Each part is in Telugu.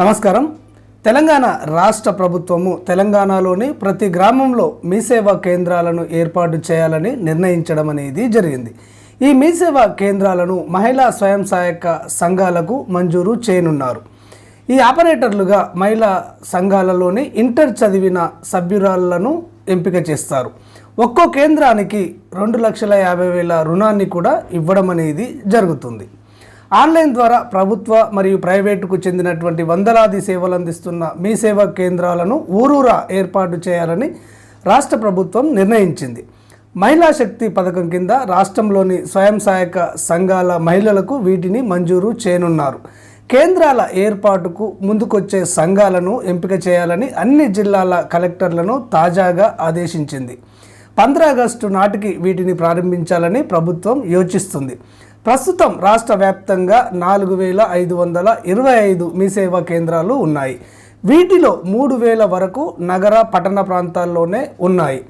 నమస్కారం. తెలంగాణ రాష్ట్ర ప్రభుత్వము తెలంగాణలోని ప్రతి గ్రామంలో మీసేవ కేంద్రాలను ఏర్పాటు చేయాలని నిర్ణయించడం అనేది జరిగింది. ఈ మీసేవ కేంద్రాలను మహిళా స్వయం సహాయక సంఘాలకు మంజూరు చేయనున్నారు. ఈ ఆపరేటర్లుగా మహిళా సంఘాలలోని ఇంటర్ చదివిన సభ్యురాలను ఎంపిక చేస్తారు. ఒక్కో కేంద్రానికి రెండు లక్షల యాభై వేల రుణాన్ని కూడా ఇవ్వడం అనేది జరుగుతుంది. ఆన్లైన్ ద్వారా ప్రభుత్వ మరియు ప్రైవేటుకు చెందినటువంటి వందలాది సేవలు అందిస్తున్న మీ సేవా కేంద్రాలను ఊరూరా ఏర్పాటు చేయాలని రాష్ట్ర ప్రభుత్వం నిర్ణయించింది. మహిళా శక్తి పథకం కింద రాష్ట్రంలోని స్వయం సహాయక సంఘాల మహిళలకు వీటిని మంజూరు చేయనున్నారు. కేంద్రాల ఏర్పాటుకు ముందుకొచ్చే సంఘాలను ఎంపిక చేయాలని అన్ని జిల్లాల కలెక్టర్లను తాజాగా ఆదేశించింది. పంద్ర ఆగస్టు నాటికి వీటిని ప్రారంభించాలని ప్రభుత్వం యోచిస్తుంది. ప్రస్తుతం రాష్ట్ర వ్యాప్తంగా నాలుగు వేల ఐదు వందల ఇరవై ఐదు మీ సేవా కేంద్రాలు ఉన్నాయి. వీటిలో మూడు వేల వరకు నగర పట్టణ ప్రాంతాల్లోనే ఉన్నాయి.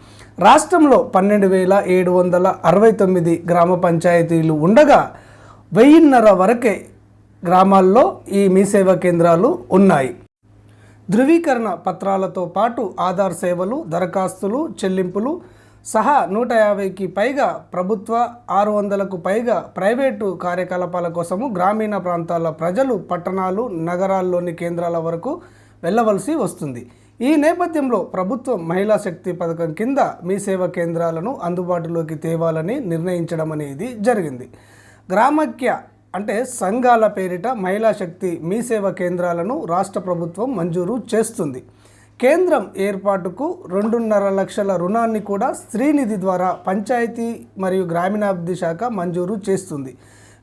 రాష్ట్రంలో పన్నెండు వేల ఏడు వందల అరవై తొమ్మిది గ్రామ పంచాయతీలు ఉండగా వెయ్యిన్నర వరకే గ్రామాల్లో ఈ మీ సేవా కేంద్రాలు ఉన్నాయి. ధృవీకరణ పత్రాలతో పాటు ఆధార్ సేవలు దరఖాస్తులు చెల్లింపులు సహా నూట యాభైకి పైగా ప్రభుత్వ ఆరు వందలకు పైగా ప్రైవేటు కార్యకలాపాల కోసము గ్రామీణ ప్రాంతాల ప్రజలు పట్టణాలు నగరాల్లోని కేంద్రాల వరకు వెళ్ళవలసి వస్తుంది. ఈ నేపథ్యంలో ప్రభుత్వం మహిళా శక్తి పథకం కింద మీ సేవ కేంద్రాలను అందుబాటులోకి తేవాలని నిర్ణయించడం అనేది జరిగింది. గ్రామక్య అంటే సంఘాల పేరిట మహిళా శక్తి మీ సేవ కేంద్రాలను రాష్ట్ర ప్రభుత్వం మంజూరు చేస్తుంది. కేంద్రం ఏర్పాటుకు రెండున్నర లక్షల రుణాన్ని కూడా స్త్రీనిధి ద్వారా పంచాయతీ మరియు గ్రామీణాభివృద్ధి శాఖ మంజూరు చేస్తుంది.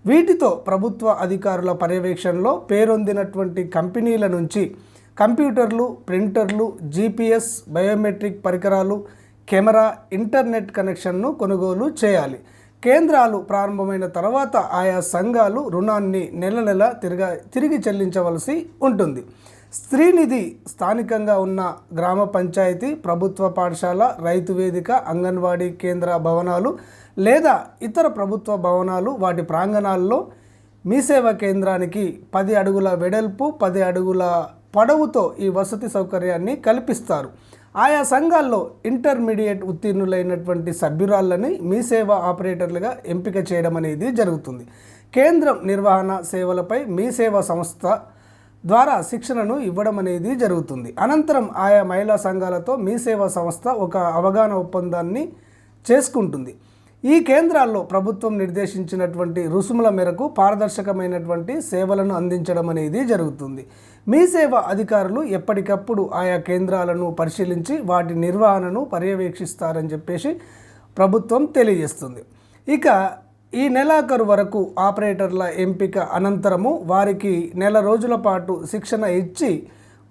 వీటితో ప్రభుత్వ అధికారుల పర్యవేక్షణలో పేరొందినటువంటి కంపెనీల నుంచి కంప్యూటర్లు ప్రింటర్లు జీపీఎస్ బయోమెట్రిక్ పరికరాలు కెమెరా ఇంటర్నెట్ కనెక్షన్ను కొనుగోలు చేయాలి. కేంద్రాలు ప్రారంభమైన తర్వాత ఆయా సంఘాలు రుణాన్ని నెల నెల తిరగ తిరిగి చెల్లించవలసి ఉంటుంది. స్త్రీనిధి స్థానికంగా ఉన్న గ్రామ పంచాయతీ ప్రభుత్వ పాఠశాల రైతు వేదిక అంగన్వాడీ కేంద్ర భవనాలు లేదా ఇతర ప్రభుత్వ భవనాలు వాటి ప్రాంగణాల్లో మీ సేవా కేంద్రానికి పది అడుగుల వెడల్పు పది అడుగుల పొడవుతో ఈ వసతి సౌకర్యాన్ని కల్పిస్తారు. ఆయా సంఘాల్లో ఇంటర్మీడియట్ ఉత్తీర్ణులైనటువంటి సభ్యురాళ్ళని మీ సేవ ఆపరేటర్లుగా ఎంపిక చేయడం అనేది జరుగుతుంది. కేంద్రం నిర్వహణ సేవలపై మీ సేవా సంస్థ ద్వారా శిక్షణను ఇవ్వడం అనేది జరుగుతుంది. అనంతరం ఆయా మహిళా సంఘాలతో మీ సేవా సంస్థ ఒక అవగాహన ఒప్పందాన్ని చేసుకుంటుంది. ఈ కేంద్రాల్లో ప్రభుత్వం నిర్దేశించినటువంటి రుసుముల మేరకు పారదర్శకమైనటువంటి సేవలను అందించడం అనేది జరుగుతుంది. మీ సేవ అధికారులు ఎప్పటికప్పుడు ఆయా కేంద్రాలను పరిశీలించి వాటి నిర్వహణను పర్యవేక్షిస్తారని చెప్పేసి ప్రభుత్వం తెలియజేస్తుంది. ఇక ఈ నెలాఖరు వరకు ఆపరేటర్ల ఎంపిక అనంతరము వారికి నెల రోజుల పాటు శిక్షణ ఇచ్చి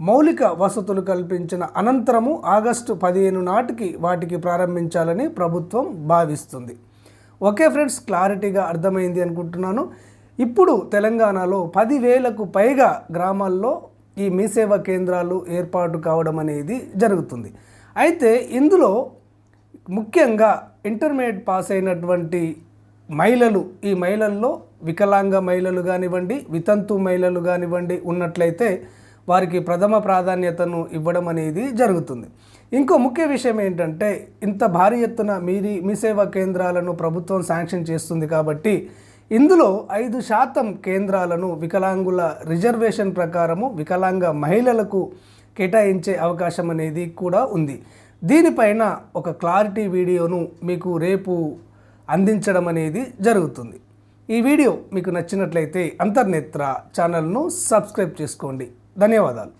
మౌలిక వసతులు కల్పించిన అనంతరము ఆగస్టు పదిహేను నాటికి వాటికి ప్రారంభించాలని ప్రభుత్వం భావిస్తుంది. ఓకే ఫ్రెండ్స్ క్లారిటీగా అర్థమైంది అనుకుంటున్నాను. ఇప్పుడు తెలంగాణలో పదివేలకు పైగా గ్రామాల్లో ఈ మీ సేవా కేంద్రాలు ఏర్పాటు కావడం అనేది జరుగుతుంది. అయితే ఇందులో ముఖ్యంగా ఇంటర్మీడియట్ పాస్ అయినటువంటి మహిళలు ఈ మహిళల్లో వికలాంగ మహిళలు కానివ్వండి వితంతు మహిళలు కానివ్వండి ఉన్నట్లయితే వారికి ప్రథమ ప్రాధాన్యతను ఇవ్వడం అనేది జరుగుతుంది. ఇంకో ముఖ్య విషయం ఏంటంటే ఇంత భారీ ఎత్తున మీరి మీ సేవా కేంద్రాలను ప్రభుత్వం శాంక్షన్ చేస్తుంది కాబట్టి ఇందులో ఐదు శాతం కేంద్రాలను వికలాంగుల రిజర్వేషన్ ప్రకారము వికలాంగ మహిళలకు కేటాయించే అవకాశం అనేది కూడా ఉంది. దీనిపైన ఒక క్లారిటీ వీడియోను మీకు రేపు అందించడం అనేది జరుగుతుంది. ఈ వీడియో మీకు నచ్చినట్లయితే అంతర్నేత్ర ఛానల్ను సబ్స్క్రైబ్ చేసుకోండి. ధన్యవాదాలు.